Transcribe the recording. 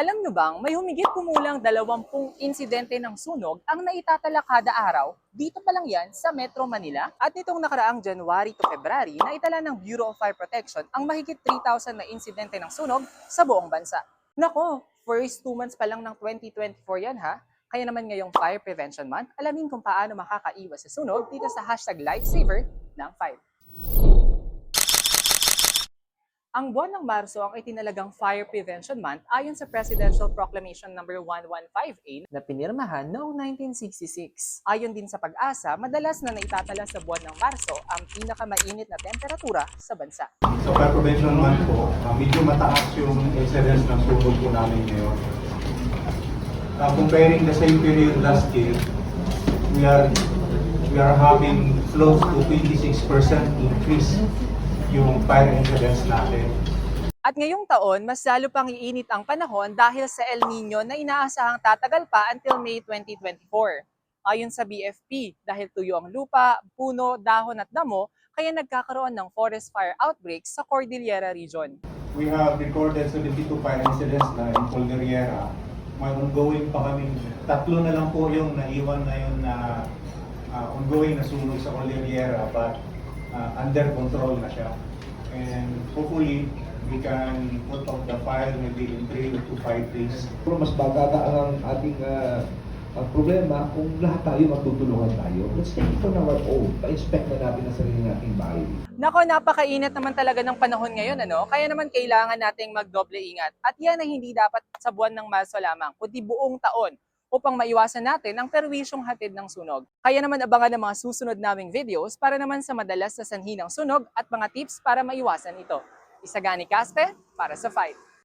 Alam nyo bang may humigit kumulang 20 insidente ng sunog ang naitatala kada araw dito pa lang yan sa Metro Manila? At nitong nakaraang January to February, naitala ng Bureau of Fire Protection ang mahigit 3,000 na insidente ng sunog sa buong bansa. Nako, first two months pa lang ng 2024 yan ha. Kaya naman ngayong Fire Prevention Month, alamin kung paano makakaiwas sa sunog dito sa hashtag Lifesaver ng Fire. Ang buwan ng Marso ang itinalagang Fire Prevention Month ayon sa Presidential Proclamation No. 115A na pinirmahan noong 1966. Ayon din sa pag-asa, madalas na naitatala sa buwan ng Marso ang pinakamainit na temperatura sa bansa. Sa Fire Prevention Month po, uh, medyo mataas yung incidence ng sunog po namin ngayon. Uh, comparing the same period last year, we are we are having close to 26% increase yung fire incidents natin. At ngayong taon, mas lalo pang iinit ang panahon dahil sa El Nino na inaasahang tatagal pa until May 2024. Ayon sa BFP, dahil tuyo ang lupa, puno, dahon at damo, kaya nagkakaroon ng forest fire outbreaks sa Cordillera Region. We have recorded 72 fire incidents na in Calderiera. May ongoing pa kami. Tatlo na lang po yung naiwan ngayon na uh, ongoing na sunog sa Calderiera but uh, under control na siya. And hopefully, we can put out the fire maybe in 3 to 5 days. Pero mas bagagaan ang ating ah, ang problema kung lahat tayo magtutulungan tayo. Let's take it on our own. Pa-inspect na natin ang sarili nating bahay. Nako, napakainit naman talaga ng panahon ngayon, ano? Kaya naman kailangan nating magdoble ingat. At yan ay hindi dapat sa buwan ng Marso lamang, kundi buong taon upang maiwasan natin ang perwisyong hatid ng sunog. Kaya naman abangan ang mga susunod naming videos para naman sa madalas na sanhi ng sunog at mga tips para maiwasan ito. Isagani Caspe para sa Fight.